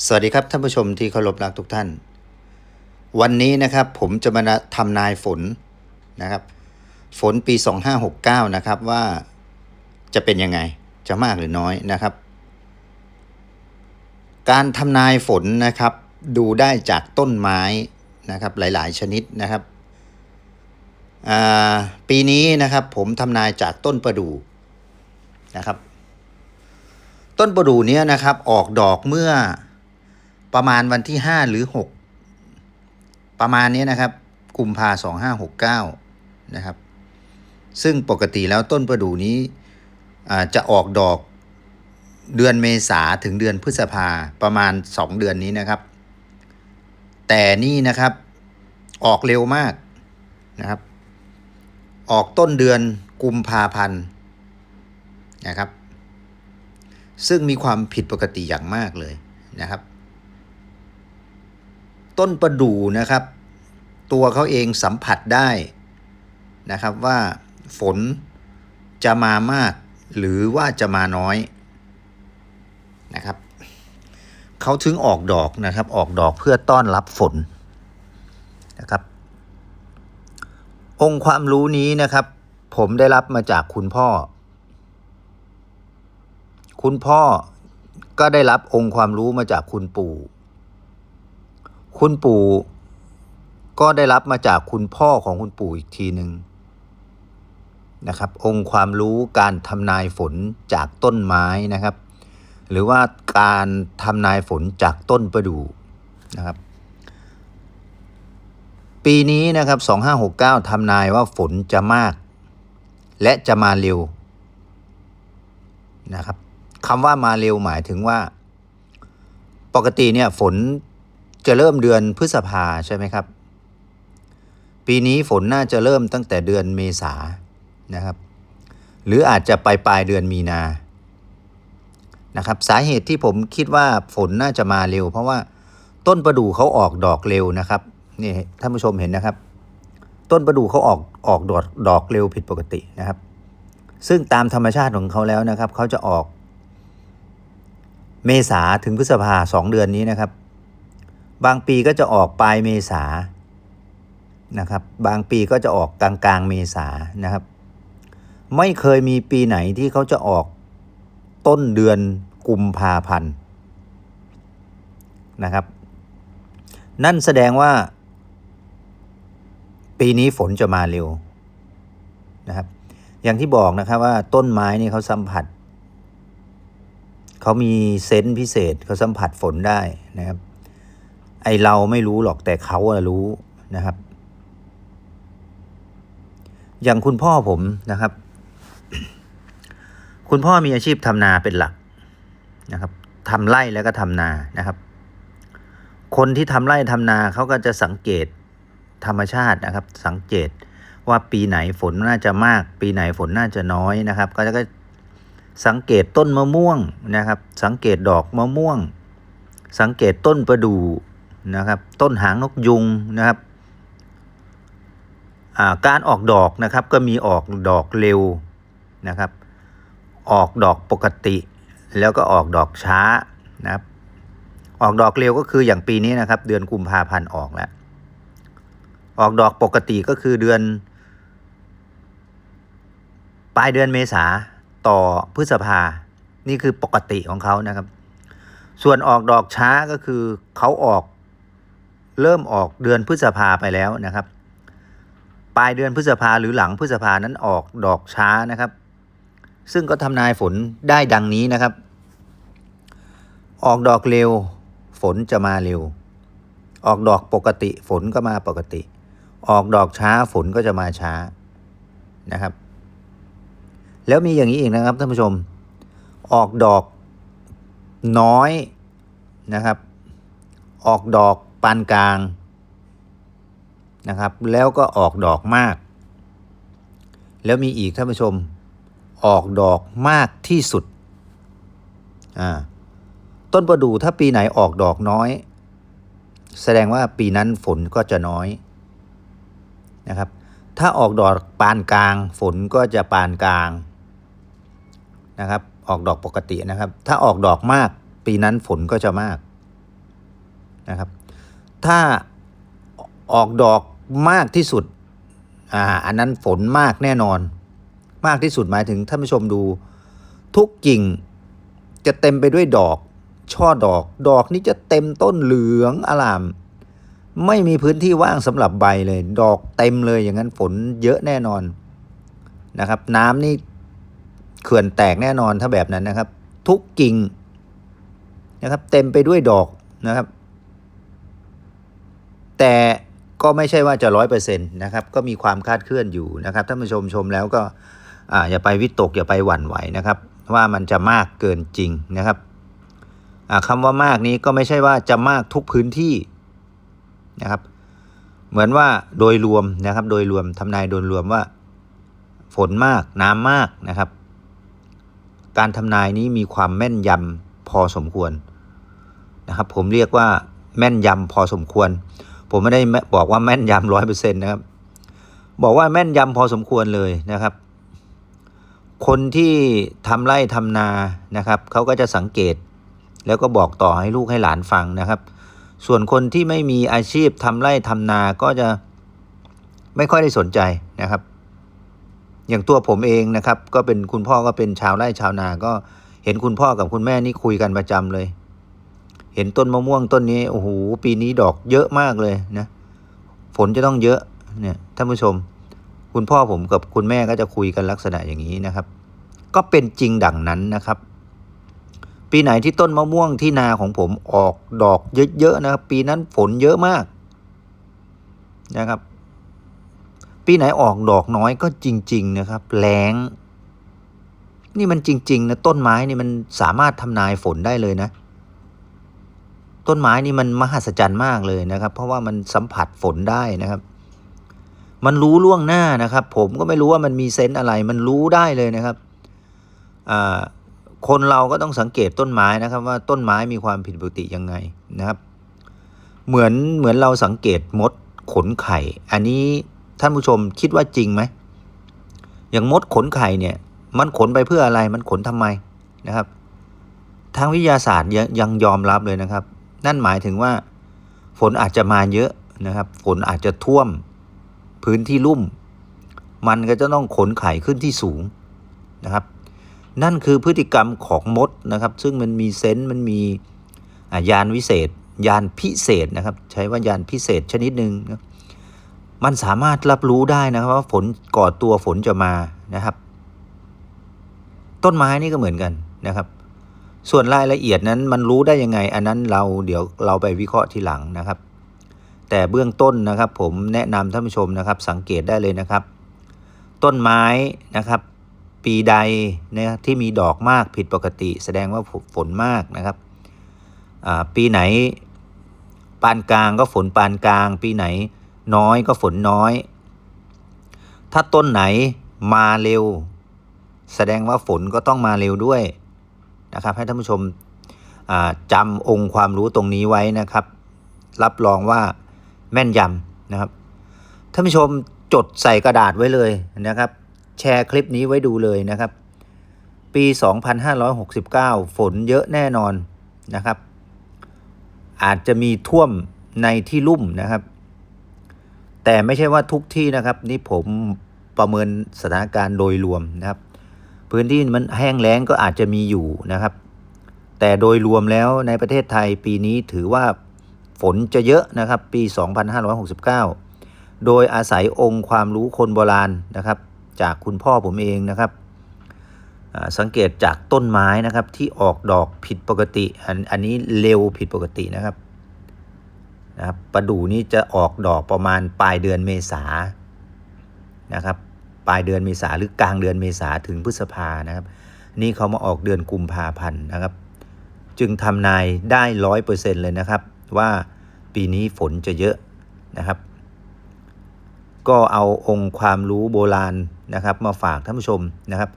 สวัสดีครับท่านผู้ชมที่เคารพรักทุกท่าน วันนี้นะครับผมจะมาทำนายฝนนะครับฝนปี 2569 นะครับว่าจะเป็นยังไงจะมากหรือน้อยนะครับ การทำนายฝนนะครับดูได้จากต้นไม้นะครับหลาย ๆ ชนิดนะครับปีนี้นะครับผมทำนายจากต้นประดู่นะครับ ต้นประดู่เนี้ยนะครับออกดอกเมื่อ ประมาณวันที่ห้าหรือหกประมาณนี้นะครับกุมภาสองห้าหกเก้านะครับ ซึ่งปกติแล้วต้นประดู่นี้จะออกดอกเดือนเมษาถึงเดือนพฤษภาประมาณสองเดือนนี้นะครับ แต่นี่นะครับออกเร็วมากนะครับ ออกต้นเดือนกุมภาพันธ์นะครับ ซึ่งมีความผิดปกติอย่างมากเลยนะครับ ต้นประดู่นะครับ ตัวเขาเองสัมผัสได้นะครับว่าฝนจะมามาก หรือว่าจะมาน้อยนะครับเขาถึงออกดอกนะครับ ออกดอกเพื่อต้อนรับฝนนะครับ องค์ความรู้นี้นะครับ ผมได้รับมาจากคุณพ่อ คุณพ่อก็ได้รับองค์ความรู้มาจากคุณปู่ คุณปู่ก็ได้รับมาจากคุณพ่อของคุณปู่อีกทีหนึ่งนะครับ องค์ความรู้การทำนายฝนจากต้นไม้นะครับ หรือว่าการทำนายฝนจากต้นประดู่นะครับ ปีนี้นะครับ 2569ทำนายว่าฝนจะมาก และจะมาเร็วนะครับคำว่ามาเร็วหมายถึงว่า ปกติเนี่ยฝน จะเริ่มเดือนพฤษภาใช่ไหมครับ ปีนี้ฝนน่าจะเริ่มตั้งแต่เดือนเมษานะครับ หรืออาจจะปปลายเดือนมีนานะครับ สาเหตุที่ผมคิดว่าฝนน่าจะมาเร็ว เพราะว่าต้นประดู่เขาออกดอกเร็วนะครับนี่ท่านผู้ชมเห็นนะครับ ต้นประดู่เขาออกออกดอกดอกเร็วผิดปกตินะครับ ซึ่งตามธรรมชาติของเขาแล้วนะครับเขาจะออก เมษาถึงพฤษภาสองเดือนนี้นะครับ บางปีก็จะออกปลายเมษานะครับ บางปีก็จะออกกลางกลางเมษานะครับ ไม่เคยมีปีไหนที่เขาจะออกต้นเดือนกุมภาพันธ์นะครับ นั่นแสดงว่า ปีนี้ฝนจะมาเร็วนะครับ อย่างที่บอกนะครับว่าต้นไม้นี่เขาสัมผัส เขามีเซนส์พิเศษเขาสัมผัสฝนได้นะครับ ไอเราไม่รู้หรอกแต่เขาอะรู้นะครับ อย่างคุณพ่อผมนะครับ คุณพ่อมีอาชีพทำนาเป็นหลักนะครับทำไร่แล้วก็ทำนานะครับ คนที่ทำไร่ทำนาเขาก็จะสังเกตธรรมชาตินะครับ สังเกตว่าปีไหนฝนน่าจะมาก ปีไหนฝนน่าจะน้อยนะครับ ก็จะสังเกตต้นมะม่วงนะครับ สังเกตดอกมะม่วง สังเกตต้นประดู่ นะครับ ต้นหางนกยุงนะครับาการออกดอกนะครับก็มีออกดอกเร็วนะครับ ออกดอกปกติ แล้วก็ออกดอกช้านะครับออกดอกเร็วก็คืออย่างปีนี้นะครับ เดือนกุมภาพันธ์ออกแล้ว ออกดอกปกติก็คือเดือน ปลายเดือนเมษาต่อพฤษภา นี่คือปกติของเขานะครับ ส่วนออกดอกช้าก็คือเขาออก เริ่มออกเดือนพฤษภาไปแล้วนะครับ ปลายเดือนพฤษภาหรือหลังพฤษภานั้นออกดอกช้านะครับ ซึ่งก็ทำนายฝนได้ดังนี้นะครับ ออกดอกเร็ว ฝนจะมาเร็ว ออกดอกปกติฝนก็มาปกติ ออกดอกช้าฝนก็จะมาช้านะครับ แล้วมีอย่างนี้อีกนะครับท่านผู้ชม ออกดอกน้อยนะครับ ออกดอก ปานกลางนะครับ แล้วก็ออกดอกมาก แล้วมีอีกท่านผู้ชม ออกดอกมากที่สุดอ่าต้นประดู่ถ้าปีไหนออกดอกน้อย แสดงว่าปีนั้นฝนก็จะน้อยนะครับ ถ้าออกดอกปานกลาง ฝนก็จะปานกลางนะครับ ออกดอกปกตินะครับ ถ้าออกดอกมาก ปีนั้นฝนก็จะมากนะครับ ถ้าออกดอกมากที่สุด อ่า อันนั้นฝนมากแน่นอน มากที่สุดหมายถึงท่านผู้ชมดู ทุกกิ่งจะเต็มไปด้วยดอก ช่อดอก ดอกนี้จะเต็มต้นเหลืองอลาม ไม่มีพื้นที่ว่างสำหรับใบเลย ดอกเต็มเลยอย่างนั้นฝนเยอะแน่นอนนะครับ น้ำนี่เขื่อนแตกแน่นอนถ้าแบบนั้นนะครับ ทุกกิ่งนะครับ เต็มไปด้วยดอกนะครับ แต่ก็ไม่ใช่ว่าจะร้อยเปอร์เซ็นต์นะครับก็มีความคาดเคลื่อนอยู่นะครับท่านผู้ชมชมแล้วก็ออย่าไปวิตกอย่าไปหวั่นไหวนะครับ ว่ามันจะมากเกินจริงนะครับอ่าคำว่ามากนี้ก็ไม่ใช่ว่าจะมากทุกพื้นที่นะครับ เหมือนว่าโดยรวมนะครับ โดยรวมทำนายโดยรวมว่า ฝนมากน้ำมากนะครับ การทำนายนี้มีความแม่นยำพอสมควรนะครับ ผมเรียกว่าแม่นยำพอสมควร ผมไม่ได้บอกว่าแม่นยำร้อยเปอร์เซ็นต์นะครับ บอกว่าแม่นยำพอสมควรเลยนะครับ คนที่ทำไร่ทำนานะครับเขาก็จะสังเกต แล้วก็บอกต่อให้ลูกให้หลานฟังนะครับ ส่วนคนที่ไม่มีอาชีพทำไร่ทำนาก็จะไม่ค่อยได้สนใจนะครับ อย่างตัวผมเองนะครับ ก็เป็นคุณพ่อก็เป็นชาวไร่ชาวนาก็เห็นคุณพ่อกับคุณแม่นี่คุยกันประจำเลย เห็นต้นมะม่วงต้นนี้โอ้โหปีนี้ดอกเยอะมากเลยนะ ฝนจะต้องเยอะเนี่ยท่านผู้ชม คุณพ่อผมกับคุณแม่ก็จะคุยกันลักษณะอย่างนี้นะครับ ก็เป็นจริงดังนั้นนะครับ ปีไหนที่ต้นมะม่วงที่นาของผมออกดอกเยอะๆนะครับ ปีนั้นฝนเยอะมากนะครับ ปีไหนออกดอกน้อยก็จริง ๆ นะครับแล้งนี่มันจริง ๆ นะ ต้นไม้นี่มันสามารถทำนายฝนได้เลยนะ ต้นไม้นี่มันมหัศจรรย์มากเลยนะครับ เพราะว่ามันสัมผัสฝนได้นะครับ มันรู้ล่วงหน้านะครับ ผมก็ไม่รู้ว่ามันมีเซนส์อะไร มันรู้ได้เลยนะครับคนเราก็ต้องสังเกตต้นไม้นะครับ ว่าต้นไม้มีความผิดปกติยังไงนะครับ เหมือนเหมือนเราสังเกตมดขนไข่ อันนี้ท่านผู้ชมคิดว่าจริงไหมอย่างมดขนไข่เนี่ย มันขนไปเพื่ออะไรมันขนทำไมนะครับ ทางวิทยาศาสตร์ยังยอมรับเลยนะครับ นั่นหมายถึงว่า ฝนอาจจะมาเยอะนะครับ ฝนอาจจะท่วมพื้นที่ลุ่ม มันก็จะต้องขนไข่ขึ้นที่สูงนะครับ นั่นคือพฤติกรรมของมดนะครับ ซึ่งมันมีเซนส์มันมียานวิเศษ ยานพิเศษนะครับ ใช้ว่ายานพิเศษชนิดหนึ่งนะมันสามารถรับรู้ได้นะครับว่าฝนก่อตัวฝนจะมานะครับ ต้นไม้นี่ก็เหมือนกันนะครับ ส่วนรายละเอียดนั้นมันรู้ได้ยังไง อันนั้นเราเดี๋ยวเราไปวิเคราะห์ทีหลังนะครับ แต่เบื้องต้นนะครับ ผมแนะนำท่านผู้ชมนะครับ สังเกตได้เลยนะครับ ต้นไม้นะครับ ปีใดนะที่มีดอกมากผิดปกติ แสดงว่าฝนมากนะครับปีไหนปานกลางก็ฝนปานกลาง ปีไหนน้อยก็ฝนน้อย ถ้าต้นไหนมาเร็ว แสดงว่าฝนก็ต้องมาเร็วด้วย นะครับ ให้ท่านผู้ชมอ่าจำองค์ความรู้ตรงนี้ไว้นะครับ รับรองว่าแม่นยำนะครับท่านผู้ชมจดใส่กระดาษไว้เลยนะครับ แชร์คลิปนี้ไว้ดูเลยนะครับ ปี 2569 ฝนเยอะแน่นอนนะครับ อาจจะมีท่วมในที่ลุ่มนะครับ แต่ไม่ใช่ว่าทุกที่นะครับ นี่ผมประเมินสถานการณ์โดยรวมนะครับ พื้นที่มันแห้งแล้งก็อาจจะมีอยู่นะครับ แต่โดยรวมแล้วในประเทศไทยปีนี้ถือว่าฝนจะเยอะนะครับ ปี 2569 โดยอาศัยองค์ความรู้คนโบราณนะครับ จากคุณพ่อผมเองนะครับ สังเกตจากต้นไม้นะครับที่ออกดอกผิดปกติอันอันนี้เร็วผิดปกตินะครับนะครับประดู่นี่จะออกดอกประมาณปลายเดือนเมษานะครับ ปลายเดือนเมษาหรือกลางเดือนเมษาถึงพฤษภานะครับ นี่เขามาออกเดือนกุมภาพันธ์นะครับ จึงทำนายได้ร้อยเปอร์เซ็นเลยนะครับ ว่าปีนี้ฝนจะเยอะนะครับ ก็เอาองค์ความรู้โบราณนะครับ มาฝากท่านผู้ชมนะครับ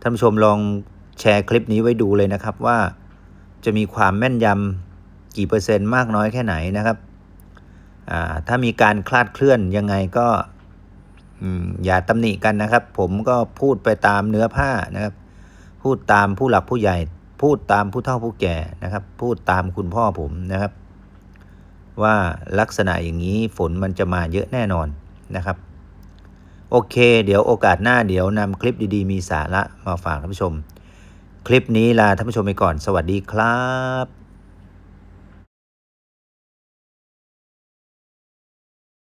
ท่านผู้ชมลองแชร์คลิปนี้ไว้ดูเลยนะครับว่าจะมีความแม่นยำกี่เปอร์เซ็นต์มากน้อยแค่ไหนนะครับถ้ามีการคลาดเคลื่อนยังไงก็ อย่าตำหนิกันนะครับ ผมก็พูดไปตามเนื้อผ้านะครับ พูดตามผู้หลักผู้ใหญ่ พูดตามผู้เฒ่าผู้แก่นะครับ พูดตามคุณพ่อผมนะครับ ว่าลักษณะอย่างนี้ฝนมันจะมาเยอะแน่นอนนะครับ โอเค เดี๋ยวโอกาสหน้าเดี๋ยวนำคลิปดีๆ มีสาระมาฝากท่านผู้ชม คลิปนี้ลาท่านผู้ชมไปก่อน สวัสดีครับ